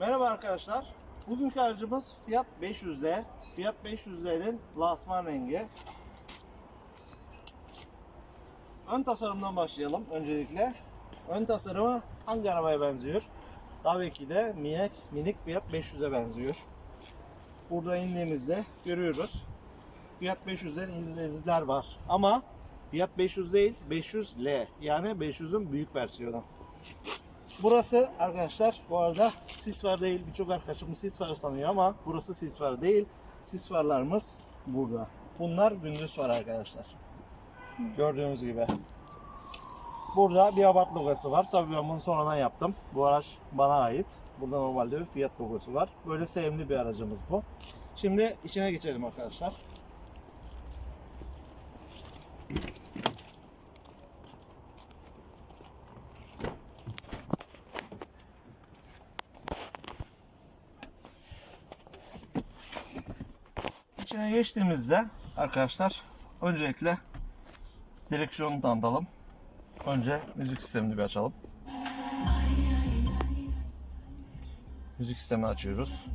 Merhaba arkadaşlar. Bugünkü aracımız Fiat 500D. Fiat 500D'nin lansman rengi. Ön tasarımdan başlayalım öncelikle. Ön tasarımı hangi arabaya benziyor? Tabii ki de minik, minik Fiat 500'e benziyor. Burada indiğimizde görüyoruz. Fiat 500'den iz- izler var. Ama Fiat 500 değil 500L yani 500'ün büyük versiyonu. Burası arkadaşlar bu arada sis var değil birçok arkadaşımız sis var sanıyor ama burası sis var değil. Sis farlarımız burada. Bunlar gündüz var arkadaşlar. Gördüğünüz gibi. Burada bir Abarth logosu var. Tabii ben bunu sonradan yaptım. Bu araç bana ait. Burada normalde bir Fiat logosu var. Böyle sevimli bir aracımız bu. Şimdi içine geçelim arkadaşlar. İçine geçtiğimizde arkadaşlar öncelikle direksiyonu tanıtalım. Önce müzik sistemini bir açalım. Müzik sistemini açıyoruz.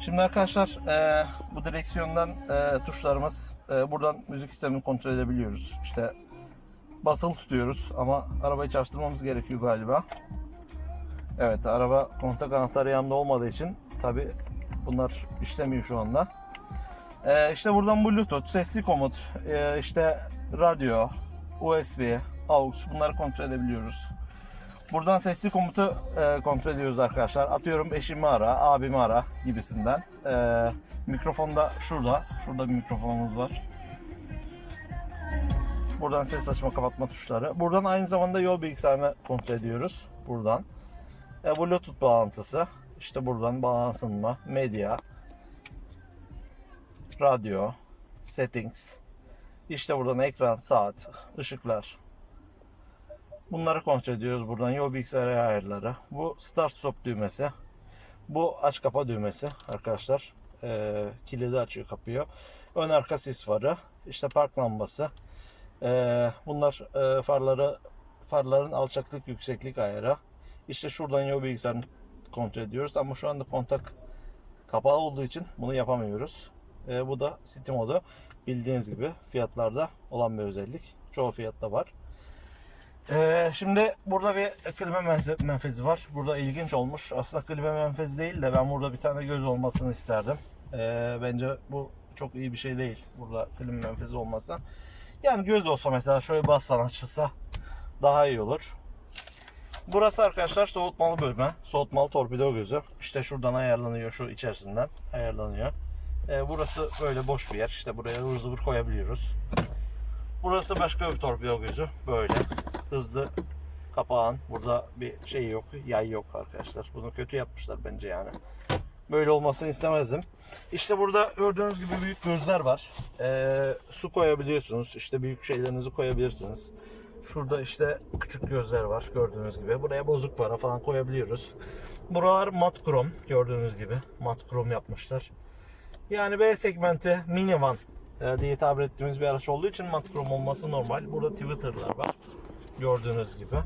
Şimdi arkadaşlar eee, bu direksiyondan eee, tuşlarımız eee, buradan müzik sistemini kontrol edebiliyoruz. İşte basılı tutuyoruz ama arabayı çalıştırmamız gerekiyor galiba. Evet araba kontak anahtarı yanında olmadığı için tabi bunlar işlemiyor şu anda. Ee, işte buradan Bluetooth, sesli komut, ee, işte radyo, USB, AUX bunları kontrol edebiliyoruz. Buradan sesli komutu e, kontrol ediyoruz arkadaşlar. Atıyorum eşimi ara, abimi ara gibisinden. Ee, mikrofon da şurada. Şurada bir mikrofonumuz var. Buradan ses açma kapatma tuşları. Buradan aynı zamanda yol bilgisayarını kontrol ediyoruz. Buradan. E, Bluetooth bağlantısı. İşte buradan bağlansınma, medya, radyo, settings. İşte buradan ekran, saat, ışıklar. Bunları kontrol ediyoruz buradan. Yol bilgisayarı ayarları. Bu start stop düğmesi. Bu aç kapa düğmesi arkadaşlar. E, kilidi açıyor kapıyor. Ön arka sis farı. İşte park lambası. E, bunlar e, farları farların alçaklık yükseklik ayarı. İşte şuradan yol bilgisayarını kontrol ediyoruz ama şu anda kontak kapalı olduğu için bunu yapamıyoruz. Ee, bu da City modu. Bildiğiniz gibi fiyatlarda olan bir özellik. Çoğu fiyatta var. Ee, şimdi burada bir klima menfe- menfezi var. Burada ilginç olmuş. Aslında klima menfezi değil de ben burada bir tane göz olmasını isterdim. Ee, bence bu çok iyi bir şey değil. Burada klima menfezi olmasa. Yani göz olsa mesela şöyle bassan açılsa daha iyi olur. Burası arkadaşlar soğutmalı bölme. Soğutmalı torpido gözü. İşte şuradan ayarlanıyor şu içerisinden ayarlanıyor. Ee, burası böyle boş bir yer. İşte buraya ıvır zıvır koyabiliyoruz. Burası başka bir torpido gözü. Böyle hızlı kapağın. Burada bir şey yok. Yay yok arkadaşlar. Bunu kötü yapmışlar bence yani. Böyle olmasını istemezdim. İşte burada gördüğünüz gibi büyük gözler var. Ee, su koyabiliyorsunuz. İşte büyük şeylerinizi koyabilirsiniz. Şurada işte küçük gözler var gördüğünüz gibi. Buraya bozuk para falan koyabiliyoruz. Buralar mat krom gördüğünüz gibi. Mat krom yapmışlar. Yani B segmenti minivan e, diye tabir ettiğimiz bir araç olduğu için mat krom olması normal. Burada Twitter'lar var gördüğünüz gibi.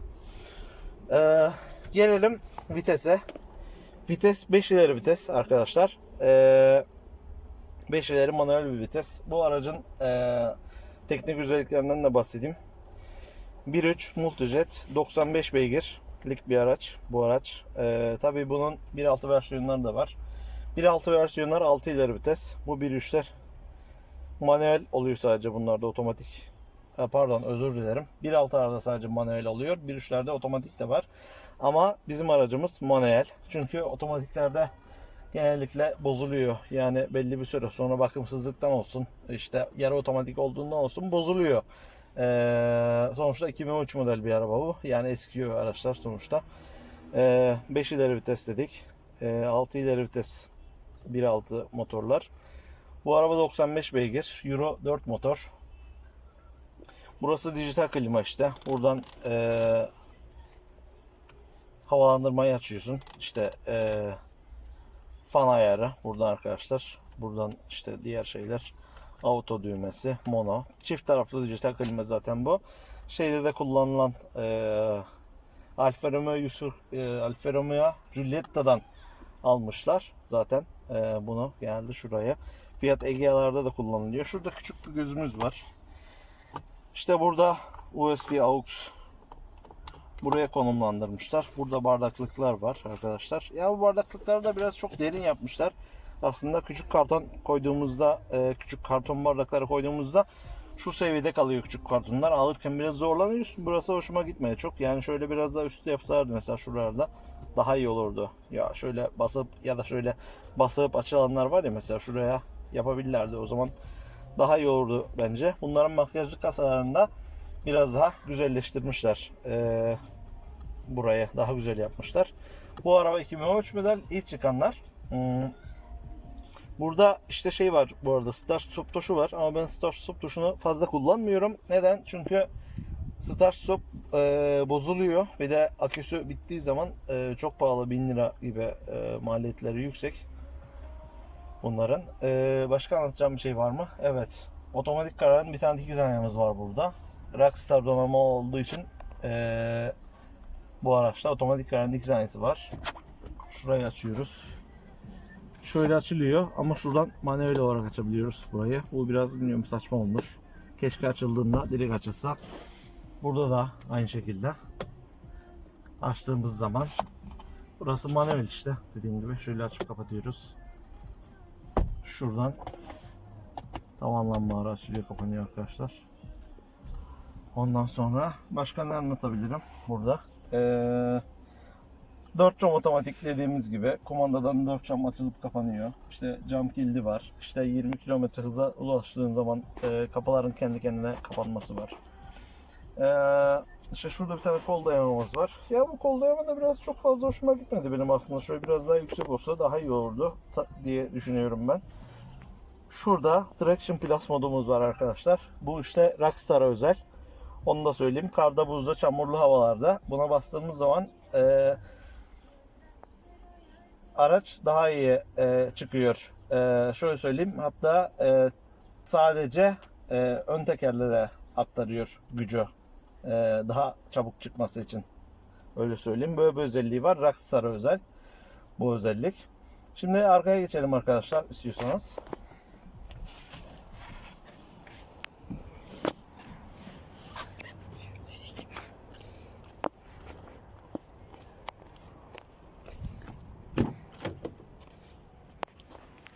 Ee, gelelim vitese. Vites 5 ileri vites arkadaşlar. Ee, 5 ileri manuel bir vites. Bu aracın e, teknik özelliklerinden de bahsedeyim. 1.3 Multijet 95 beygirlik bir araç bu araç. Ee, Tabi bunun 1.6 versiyonları da var. 1.6 versiyonlar 6 ileri vites. Bu 1.3'ler manuel oluyor sadece bunlarda otomatik. Ha, pardon özür dilerim. 1.6'larda sadece manuel oluyor. 1.3'lerde otomatik de var. Ama bizim aracımız manuel. Çünkü otomatiklerde genellikle bozuluyor. Yani belli bir süre sonra bakımsızlıktan olsun, işte yarı otomatik olduğundan olsun bozuluyor. Ee, sonuçta 2013 model bir araba bu. Yani eskiyor araçlar sonuçta. Ee, 5 ileri vites dedik. Ee, 6 ileri vites 1.6 motorlar. Bu araba 95 beygir. Euro 4 motor. Burası dijital klima işte. Buradan ee, havalandırmayı açıyorsun. İşte ee, fan ayarı buradan arkadaşlar. Buradan işte diğer şeyler auto düğmesi, mono. Çift taraflı dijital klima zaten bu. Şeyde de kullanılan eee Alfa Romeo, Yusuf, e, Alfa Romeo Giulietta'dan almışlar zaten e, bunu geldi şuraya. Fiat Egea'larda da kullanılıyor. Şurada küçük bir gözümüz var. İşte burada USB AUX buraya konumlandırmışlar. Burada bardaklıklar var arkadaşlar. Ya bu bardaklıkları da biraz çok derin yapmışlar. Aslında küçük karton koyduğumuzda, e, küçük karton bardakları koyduğumuzda şu seviyede kalıyor küçük kartonlar. Alırken biraz zorlanıyorsun. Burası hoşuma gitmedi çok. Yani şöyle biraz daha üstte yapsalardı mesela şuralarda daha iyi olurdu. Ya şöyle basıp ya da şöyle basıp açılanlar var ya mesela şuraya yapabilirlerdi. O zaman daha iyi olurdu bence. Bunların makyajlı kasalarında biraz daha güzelleştirmişler. Ee, buraya daha güzel yapmışlar. Bu araba 2013 model ilk çıkanlar. Hmm. Burada işte şey var bu arada start stop tuşu var ama ben start stop tuşunu fazla kullanmıyorum. Neden? Çünkü start stop e, bozuluyor ve de aküsü bittiği zaman e, çok pahalı 1000 lira gibi e, maliyetleri yüksek bunların. E, başka anlatacağım bir şey var mı? Evet. Otomatik kararın bir tane dikiz aynamız var burada. Rockstar donanımı olduğu için e, bu araçta otomatik kararın dikiz aynası var. Şurayı açıyoruz. Şöyle açılıyor ama şuradan manuel olarak açabiliyoruz burayı. Bu biraz bilmiyorum saçma olmuş. Keşke açıldığında direkt açılsa. Burada da aynı şekilde açtığımız zaman burası manuel işte dediğim gibi şöyle açıp kapatıyoruz. Şuradan tavanlanmaları açılıyor kapanıyor arkadaşlar. Ondan sonra başka ne anlatabilirim burada? Ee, 4 cam otomatik dediğimiz gibi kumandadan 4 cam açılıp kapanıyor. İşte cam kilidi var. İşte 20 km hıza ulaştığın zaman e, kapıların kendi kendine kapanması var. Ee, işte şurada bir tane kol dayamamız var. Ya bu kol dayama da biraz çok fazla hoşuma gitmedi benim aslında. Şöyle biraz daha yüksek olsa daha iyi olurdu diye düşünüyorum ben. Şurada Traction Plus modumuz var arkadaşlar. Bu işte Rockstar'a özel. Onu da söyleyeyim. Karda, buzda, çamurlu havalarda buna bastığımız zaman e, araç daha iyi e, çıkıyor. E, şöyle söyleyeyim. Hatta e, sadece e, ön tekerlere aktarıyor gücü. E, daha çabuk çıkması için. Öyle söyleyeyim. Böyle bir özelliği var. Rockstar'a özel bu özellik. Şimdi arkaya geçelim arkadaşlar istiyorsanız.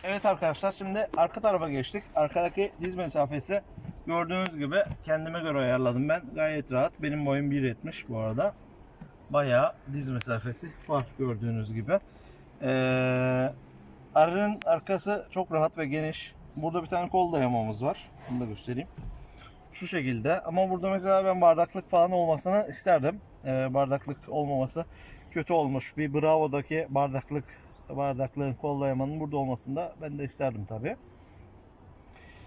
Evet arkadaşlar şimdi arka tarafa geçtik. Arkadaki diz mesafesi gördüğünüz gibi kendime göre ayarladım ben. Gayet rahat. Benim boyum 1.70 bu arada. Bayağı diz mesafesi var gördüğünüz gibi. Ee, aracın arkası çok rahat ve geniş. Burada bir tane kol dayamamız var. Bunu da göstereyim. Şu şekilde ama burada mesela ben bardaklık falan olmasını isterdim. Ee, bardaklık olmaması kötü olmuş. Bir Bravo'daki bardaklık bardaklığın kol dayamanın burada olmasını da ben de isterdim tabi.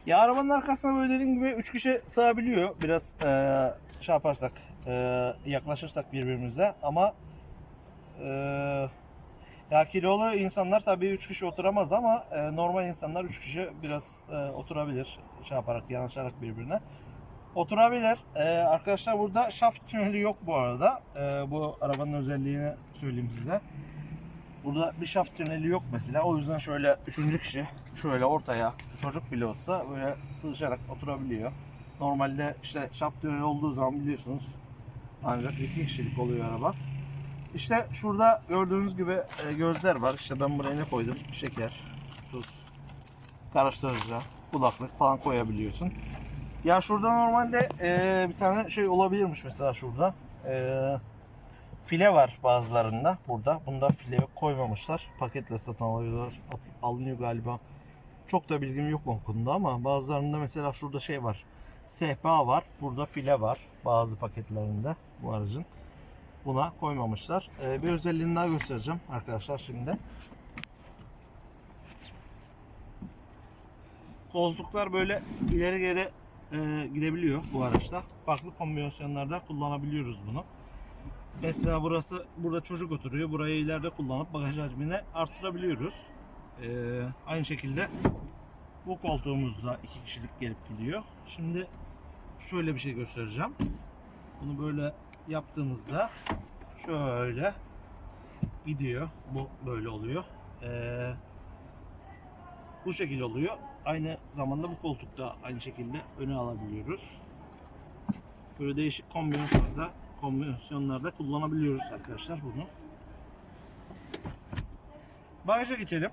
Ya arabanın arkasına böyle dediğim gibi 3 kişi sığabiliyor. Biraz eee şey yaparsak, eee, yaklaşırsak birbirimize ama eee ya kilolu insanlar tabii 3 kişi oturamaz ama eee, normal insanlar 3 kişi biraz eee, oturabilir. Şey yaparak, yanaşarak birbirine. Oturabilir. Eee, arkadaşlar burada şaft tüneli yok bu arada. Eee, bu arabanın özelliğini söyleyeyim size. Burada bir şaft tüneli yok mesela. O yüzden şöyle üçüncü kişi şöyle ortaya çocuk bile olsa böyle sığışarak oturabiliyor. Normalde işte şaft tüneli olduğu zaman biliyorsunuz ancak iki kişilik oluyor araba. İşte şurada gördüğünüz gibi e, gözler var. İşte ben buraya ne koydum? Şeker, tuz, karıştırıcı, kulaklık falan koyabiliyorsun. Ya şurada normalde e, bir tane şey olabilirmiş mesela şurada. E, file var bazılarında burada. Bunda file koymamışlar. Paketle satın alıyorlar. Alınıyor galiba. Çok da bilgim yok o konuda ama bazılarında mesela şurada şey var. Sehpa var. Burada file var. Bazı paketlerinde bu aracın. Buna koymamışlar. Ee, bir özelliğini daha göstereceğim arkadaşlar şimdi. Koltuklar böyle ileri geri e, gidebiliyor bu araçta. Farklı kombinasyonlarda kullanabiliyoruz bunu. Mesela burası burada çocuk oturuyor. Burayı ileride kullanıp bagaj hacmini artırabiliyoruz. Ee, aynı şekilde bu koltuğumuzda iki kişilik gelip gidiyor. Şimdi şöyle bir şey göstereceğim. Bunu böyle yaptığımızda şöyle gidiyor. Bu böyle oluyor. Ee, bu şekilde oluyor. Aynı zamanda bu koltukta aynı şekilde öne alabiliyoruz. Böyle değişik kombinasyonlarda kombinasyonlarda kullanabiliyoruz arkadaşlar bunu. Bagaja geçelim.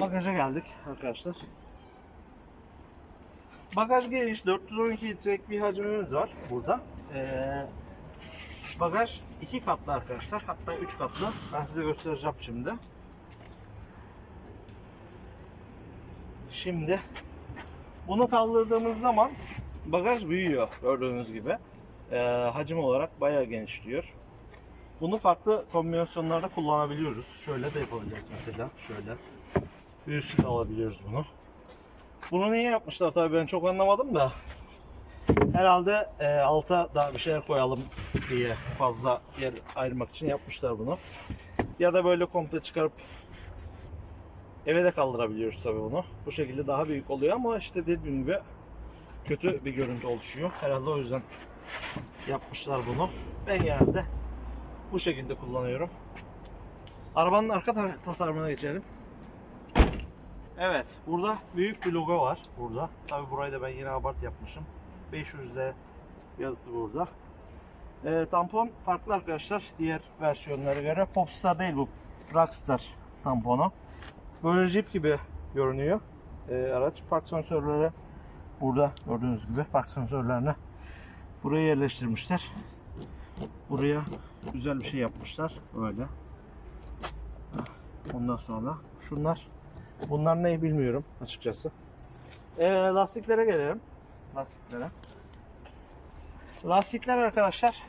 Bagaja geldik arkadaşlar. Bagaj geniş 412 litrelik bir hacmimiz var burada. Ee, bagaj iki katlı arkadaşlar hatta üç katlı. Ben size göstereceğim şimdi. Şimdi bunu kaldırdığımız zaman bagaj büyüyor gördüğünüz gibi. Ee, hacim olarak bayağı genişliyor. Bunu farklı kombinasyonlarda kullanabiliyoruz. Şöyle de yapabiliriz mesela. Şöyle. Bir üstüne alabiliyoruz bunu. Bunu niye yapmışlar tabii ben çok anlamadım da. Herhalde e, alta daha bir şeyler koyalım diye fazla yer ayırmak için yapmışlar bunu. Ya da böyle komple çıkarıp eve de kaldırabiliyoruz tabii bunu. Bu şekilde daha büyük oluyor ama işte dediğim gibi kötü bir görüntü oluşuyor. Herhalde o yüzden yapmışlar bunu. Ben genelde bu şekilde kullanıyorum. Arabanın arka ta- tasarımına geçelim. Evet, burada büyük bir logo var burada. Tabi burayı da ben yine abart yapmışım. 500'de yazısı burada. Ee, tampon farklı arkadaşlar diğer versiyonlara göre. Popstar değil bu. Rockstar tamponu. Böyle jip gibi görünüyor ee, araç. Park sensörleri burada gördüğünüz gibi park sensörlerini buraya yerleştirmişler. Buraya güzel bir şey yapmışlar. Böyle. Ondan sonra şunlar Bunlar ne bilmiyorum açıkçası. Ee, lastiklere gelelim. Lastiklere. Lastikler arkadaşlar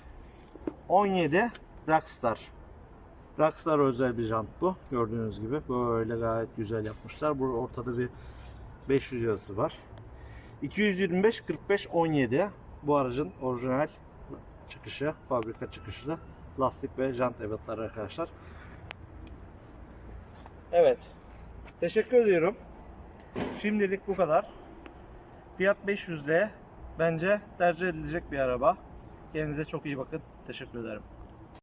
17 Rockstar. Rockstar özel bir jant bu. Gördüğünüz gibi böyle gayet güzel yapmışlar. Bu ortada bir 500 yazısı var. 225 45 17 bu aracın orijinal çıkışı, fabrika çıkışı lastik ve jant ebatları arkadaşlar. Evet. Teşekkür ediyorum. Şimdilik bu kadar. Fiyat 500 Bence tercih edilecek bir araba. Kendinize çok iyi bakın. Teşekkür ederim.